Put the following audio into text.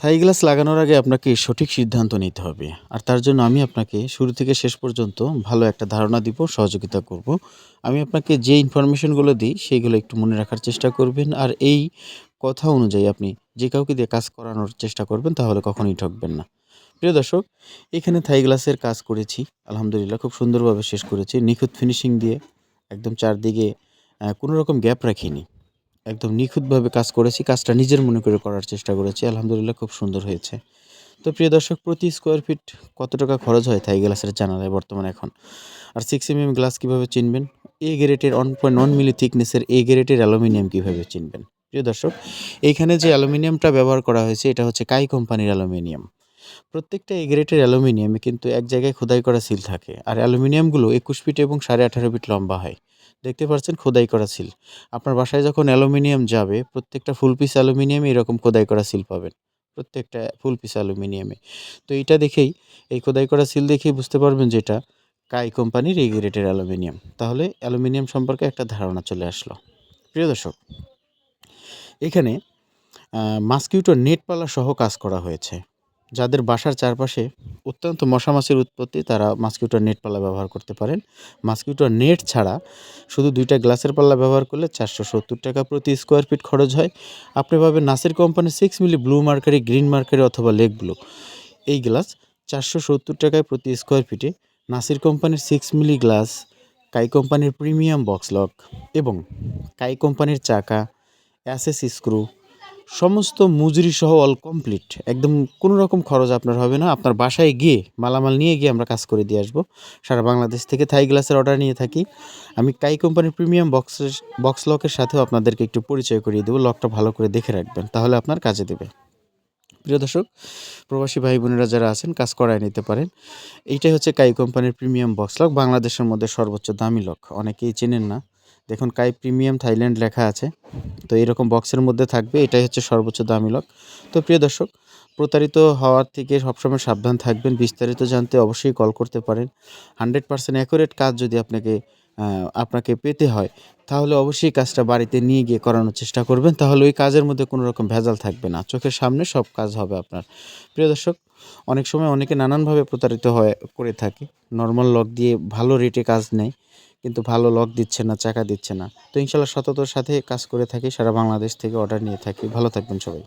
Thai glass লাগানোর আগে আপনাকে সঠিক সিদ্ধান্ত নিতে হবে। আর তার জন্য আমি আপনাকে শুরু থেকে শেষ পর্যন্ত ভালো একটা ধারণা দিব, সহযোগিতা করব। আমি আপনাকে যে ইনফরমেশনগুলো দিই সেইগুলো একটু মনে রাখার চেষ্টা করবেন। আর এই কথা অনুযায়ী আপনি যে কাউকে দিয়ে কাজ করানোর চেষ্টা করবেন, তাহলে কখনোই ঠকবেন না। প্রিয় দর্শক, এখানে থাই গ্লাসের কাজ করেছি। আলহামদুলিল্লাহ, খুব সুন্দরভাবে শেষ করেছি। নিখুঁত ফিনিশিং দিয়ে একদম চারদিকে কোনো রকম গ্যাপ রাখিনি। একদম নিখুঁতভাবে কাজ করেছি, কাজটা নিজের মনে করে করার চেষ্টা করেছি, আলহামদুলিল্লাহ খুব সুন্দর হয়েছে। তো প্রিয় দর্শক, প্রতি স্কোয়ার ফিট কত টাকা খরচ হয় থাই গ্লাসের জানালায় বর্তমানে এখন? আর সিক্স এম এম গ্লাস কীভাবে চিনবেন? এ গ্রেটের ওয়ান পয়েন্ট ওয়ান মিলি থিকনেসের এ গ্রেটের অ্যালুমিনিয়াম কীভাবে চিনবেন? প্রিয় দর্শক এইখানে যে অ্যালুমিনিয়ামটা ব্যবহার করা হয়েছে, এটা হচ্ছে কাই কোম্পানির অ্যালুমিনিয়াম প্রত্যেকটা এ গ্রেটের অ্যালুমিনিয়ামে কিন্তু এক জায়গায় খোদাই করা সিল থাকে। আর অ্যালুমিনিয়ামগুলো একুশ ফিট এবং সাড়ে আঠারো ফিট লম্বা হয়। দেখতে পাচ্ছেন খোদাই করা সিল। আপনার বাসায় যখন অ্যালুমিনিয়াম যাবে, প্রত্যেকটা ফুল পিস অ্যালুমিনিয়ামে এরকম খোদাই করা সিল পাবেন। প্রত্যেকটা ফুল পিস অ্যালুমিনিয়ামে। তো এটা দেখেই, এই খোদাই করা সিল দেখেই বুঝতে পারবেন যে এটা কাই কোম্পানির এই গ্রেটের অ্যালুমিনিয়াম। তাহলে অ্যালুমিনিয়াম সম্পর্কে একটা ধারণা চলে আসলো। প্রিয় দর্শক, এখানে মাস্কিউটো নেট পালা সহ কাজ করা হয়েছে। যাদের বাসার চারপাশে অত্যন্ত মশা মাছির উৎপত্তি, তারা মাস্কিউটো নেট পাল্লা ব্যবহার করতে পারেন। মাস্কিউটো নেট ছাড়া শুধু দুইটা গ্লাসের পাল্লা ব্যবহার করলে চারশো সত্তর টাকা প্রতি স্কোয়ার ফিট খরচ হয়। আপনি পাবেন নাসির কোম্পানির six milli blue mercury green mercury অথবা লেগ ব্লু এই গ্লাস চারশো সত্তর টাকায় প্রতি স্কোয়ার ফিটে নাসির কোম্পানির সিক্স মিলি গ্লাস কাই কোম্পানির প্রিমিয়াম বক্স লক এবং কাই কোম্পানির চাকা অ্যাসেস স্ক্রু সমস্ত মজুরি সহ অল কমপ্লিট একদম কোনো রকম খরচ আপনার হবে না। আপনার বাসায় গিয়ে, মালামাল নিয়ে গিয়ে আমরা কাজ করে দিয়ে আসব। সারা বাংলাদেশ থেকে থাই গ্লাসের অর্ডার নিয়ে থাকি। আমি কাই কোম্পানির প্রিমিয়াম বক্সের বক্স লকের সাথেও আপনাদেরকে একটু পরিচয় করিয়ে দেবো। লকটা ভালো করে দেখে রাখবেন, তাহলে আপনার কাজে দেবে। প্রিয় দর্শক, প্রবাসী ভাই বোনেরা যারা আছেন, কাজ করায় নিতে পারেন। এইটাই হচ্ছে কাই কোম্পানির প্রিমিয়াম বক্স লক বাংলাদেশের মধ্যে সর্বোচ্চ দামি লক অনেকেই চেনেন না। দেখুন, কাই প্রিমিয়াম থাইল্যান্ড লেখা আছে। তো এরকম বক্সের মধ্যে থাকবে, এটাই হচ্ছে সর্বোচ্চ দামি লক। তো প্রিয় দর্শক, প্রতারিত হওয়ার থেকে সবসময় সাবধান থাকবেন, বিস্তারিত জানতে অবশ্যই কল করতে পারেন। হান্ড্রেড পার্সেন্ট অ্যাকুরেট কাজ যদি আপনাকে আপনাকে পেতে হয়, তাহলে অবশ্যই কাজটা বাড়িতে নিয়ে গিয়ে করানোর চেষ্টা করবেন। তাহলে ওই কাজের মধ্যে কোনো রকম ভেজাল থাকবে না, চোখের সামনে সব কাজ হবে আপনার। প্রিয় দর্শক, অনেক সময় অনেকে নানানভাবে প্রতারিত হয়, করে থাকে। নর্মাল লক দিয়ে ভালো রেটে কাজ নেয়। কিন্তু ভালো লক দিচ্ছে না, চাকা দিচ্ছে না। তো ইনশাল্লাহ সততার সাথে কাজ করে থাকি, সারা বাংলাদেশ থেকে অর্ডার নিয়ে থাকি। ভালো থাকবেন সবাই।